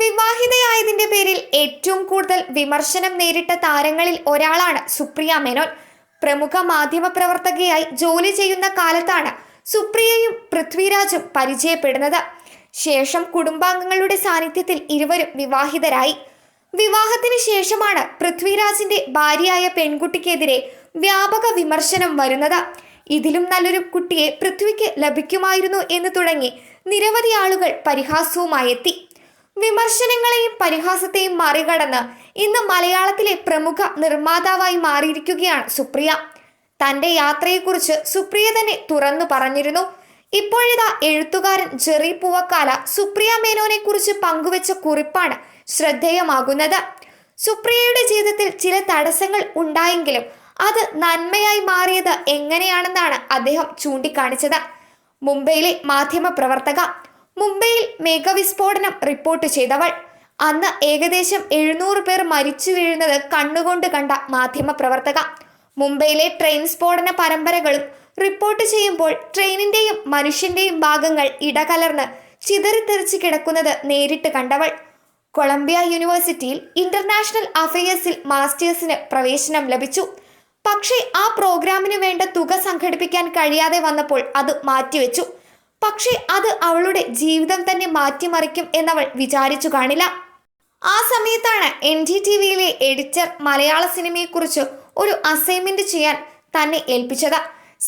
വിവാഹിതയായതിന്റെ പേരിൽ ഏറ്റവും കൂടുതൽ വിമർശനം നേരിട്ട താരങ്ങളിൽ ഒരാളാണ് സുപ്രിയ മേനോൻ. പ്രമുഖ മാധ്യമ പ്രവർത്തകയായി ജോലി ചെയ്യുന്ന കാലത്താണ് സുപ്രിയയും പൃഥ്വിരാജും പരിചയപ്പെടുന്നത്. ശേഷം കുടുംബാംഗങ്ങളുടെ സാന്നിധ്യത്തിൽ ഇരുവരും വിവാഹിതരായി. വിവാഹത്തിന് ശേഷമാണ് പൃഥ്വിരാജിന്റെ ഭാര്യയായ പെൺകുട്ടിക്കെതിരെ വ്യാപക വിമർശനം വരുന്നത്. ഇതിലും നല്ലൊരു കുട്ടിയെ പൃഥ്വിക്ക് ലഭിക്കുമായിരുന്നു എന്ന് തുടങ്ങി നിരവധി ആളുകൾ പരിഹാസവുമായി എത്തി വിമർശനങ്ങളെയും പരിഹാസത്തെയും മറികടന്ന് ഇന്ന് മലയാളത്തിലെ പ്രമുഖ നിർമ്മാതാവായി മാറിയിരിക്കുകയാണ് സുപ്രിയ. തന്റെ യാത്രയെക്കുറിച്ച് സുപ്രിയ തന്നെ തുറന്നു പറഞ്ഞിരുന്നു. ഇപ്പോഴിതാ എഴുത്തുകാരൻ ജെറി പൂവക്കാല സുപ്രിയ മേനോനെ കുറിച്ച് പങ്കുവച്ച കുറിപ്പാണ് ശ്രദ്ധേയമാകുന്നത്. സുപ്രിയയുടെ ജീവിതത്തിൽ ചില തടസ്സങ്ങൾ ഉണ്ടായെങ്കിലും അത് നന്മയായി മാറിയത് എങ്ങനെയാണെന്നാണ് അദ്ദേഹം ചൂണ്ടിക്കാണിച്ചത്. മുംബൈയിലെ മാധ്യമ പ്രവർത്തക മുംബൈയിൽ മേഘവിസ്ഫോടനം റിപ്പോർട്ട് ചെയ്തവൾ. അന്ന് ഏകദേശം എഴുന്നൂറ് പേർ മരിച്ചു വീഴുന്നത് കണ്ണുകൊണ്ട് കണ്ട മാധ്യമപ്രവർത്തക. മുംബൈയിലെ ട്രെയിൻ സ്ഫോടന പരമ്പരകളും റിപ്പോർട്ട് ചെയ്യുമ്പോൾ ട്രെയിനിന്റെയും മനുഷ്യന്റെയും ഭാഗങ്ങൾ ഇടകലർന്ന് ചിതറിത്തെറിച്ച് കിടക്കുന്നത് നേരിട്ട് കണ്ടവൾ. കൊളംബിയ യൂണിവേഴ്സിറ്റിയിൽ ഇന്റർനാഷണൽ അഫയേഴ്സിൽ മാസ്റ്റേഴ്സിന് പ്രവേശനം ലഭിച്ചു. പക്ഷേ ആ പ്രോഗ്രാമിന് വേണ്ട തുക സംഘടിപ്പിക്കാൻ കഴിയാതെ വന്നപ്പോൾ അത് മാറ്റിവെച്ചു. പക്ഷേ അത് അവളുടെ ജീവിതം തന്നെ മാറ്റിമറിക്കും എന്നവൾ വിചാരിച്ചു കാണില്ല. ആ സമയത്താണ് എൻ ഡി ടി വിയിലെ എഡിറ്റർ മലയാള സിനിമയെക്കുറിച്ച് ഒരു അസൈൻമെന്റ് ചെയ്യാൻ തന്നെ ഏൽപ്പിച്ചത്.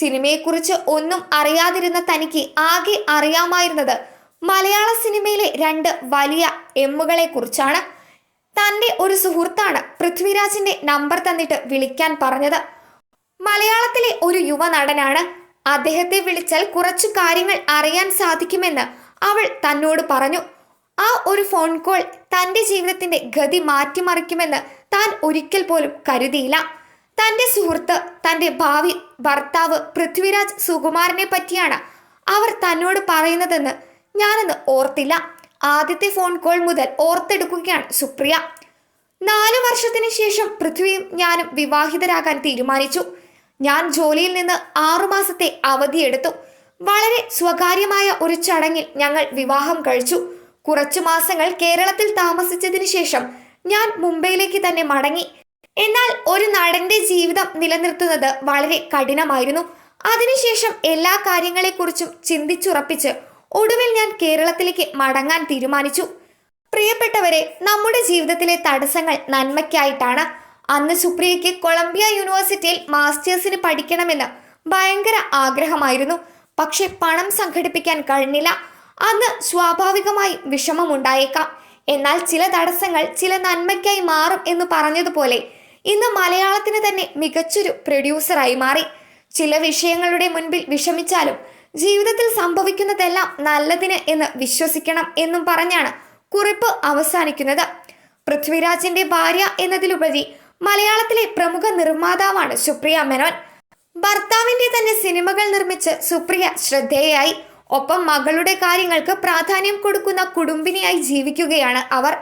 സിനിമയെക്കുറിച്ച് ഒന്നും അറിയാതിരുന്ന തനിക്ക് ആകെ അറിയാമായിരുന്നത് മലയാള സിനിമയിലെ രണ്ട് വലിയ എമ്മുകളെ കുറിച്ചാണ് തന്റെ ഒരു സുഹൃത്താണ് പൃഥ്വിരാജിന്റെ നമ്പർ തന്നിട്ട് വിളിക്കാൻ പറഞ്ഞത്. മലയാളത്തിലെ ഒരു യുവ നടനാണ് അദ്ദേഹത്തെ വിളിച്ചാൽ കുറച്ചു കാര്യങ്ങൾ അറിയാൻ സാധിക്കുമെന്ന് അവൾ തന്നോട് പറഞ്ഞു. ആ ഒരു ഫോൺ കോൾ തന്റെ ജീവിതത്തിന്റെ ഗതി മാറ്റിമറിക്കുമെന്ന് താൻ ഒരിക്കൽ പോലും കരുതിയില്ല. തന്റെ സുഹൃത്ത് തന്റെ ഭാവി ഭർത്താവ് പൃഥ്വിരാജ് സുകുമാരനെ പറ്റിയാണ് അവർ തന്നോട് പറയുന്നതെന്ന് ഞാനന്ന് ഓർത്തില്ല. ആദ്യത്തെ ഫോൺ കോൾ മുതൽ ഓർത്തെടുക്കുകയാണ് സുപ്രിയ. നാലു വർഷത്തിന് ശേഷം പൃഥ്വിയും ഞാനും വിവാഹിതരാകാൻ തീരുമാനിച്ചു. ഞാൻ ജോലിയിൽ നിന്ന് ആറുമാസത്തെ അവധിയെടുത്തു വളരെ സ്വകാര്യമായ ഒരു ചടങ്ങിൽ ഞങ്ങൾ വിവാഹം കഴിച്ചു. കുറച്ചു മാസങ്ങൾ കേരളത്തിൽ താമസിച്ചതിന് ശേഷം ഞാൻ മുംബൈയിലേക്ക് തന്നെ മടങ്ങി. എന്നാൽ ഒരു നടന്റെ ജീവിതം നിലനിർത്തുന്നത് വളരെ കഠിനമായിരുന്നു. അതിനുശേഷം എല്ലാ കാര്യങ്ങളെക്കുറിച്ചും ചിന്തിച്ചുറപ്പിച്ച് ഒടുവിൽ ഞാൻ കേരളത്തിലേക്ക് മടങ്ങാൻ തീരുമാനിച്ചു. പ്രിയപ്പെട്ടവരെ നമ്മുടെ ജീവിതത്തിലെ തടസ്സങ്ങൾ നന്മയ്ക്കായിട്ടാണ്. അന്ന് സുപ്രിയയ്ക്ക് കൊളംബിയ യൂണിവേഴ്സിറ്റിയിൽ മാസ്റ്റേഴ്സിന് പഠിക്കണമെന്ന് ഭയങ്കര ആഗ്രഹമായിരുന്നു. പക്ഷെ പണം സംഘടിപ്പിക്കാൻ കഴിഞ്ഞില്ല. അന്ന് സ്വാഭാവികമായി വിഷമമുണ്ടായേക്കാം. എന്നാൽ ചില തടസ്സങ്ങൾ ചില നന്മയ്ക്കായി മാറും എന്ന് പറഞ്ഞതുപോലെ ഇന്ന് മലയാളത്തിന് തന്നെ മികച്ചൊരു പ്രൊഡ്യൂസറായി മാറി. ചില വിഷയങ്ങളുടെ മുൻപിൽ വിഷമിച്ചാലും ജീവിതത്തിൽ സംഭവിക്കുന്നതെല്ലാം നല്ലതിന് എന്ന് വിശ്വസിക്കണം എന്നും പറഞ്ഞാണ് കുറിപ്പ് അവസാനിക്കുന്നത്. പൃഥ്വിരാജിന്റെ ഭാര്യ എന്നതിലുപരി മലയാളത്തിലെ പ്രമുഖ നിർമ്മാതാവാണ് സുപ്രിയ മേനോൻ. ഭർത്താവിന്റെ തന്നെ സിനിമകൾ നിർമ്മിച്ച് സുപ്രിയ ശ്രദ്ധേയായി. ഒപ്പം മകളുടെ കാര്യങ്ങൾക്ക് പ്രാധാന്യം കൊടുക്കുന്ന കുടുംബിനിയായി ജീവിക്കുകയാണ് അവർ.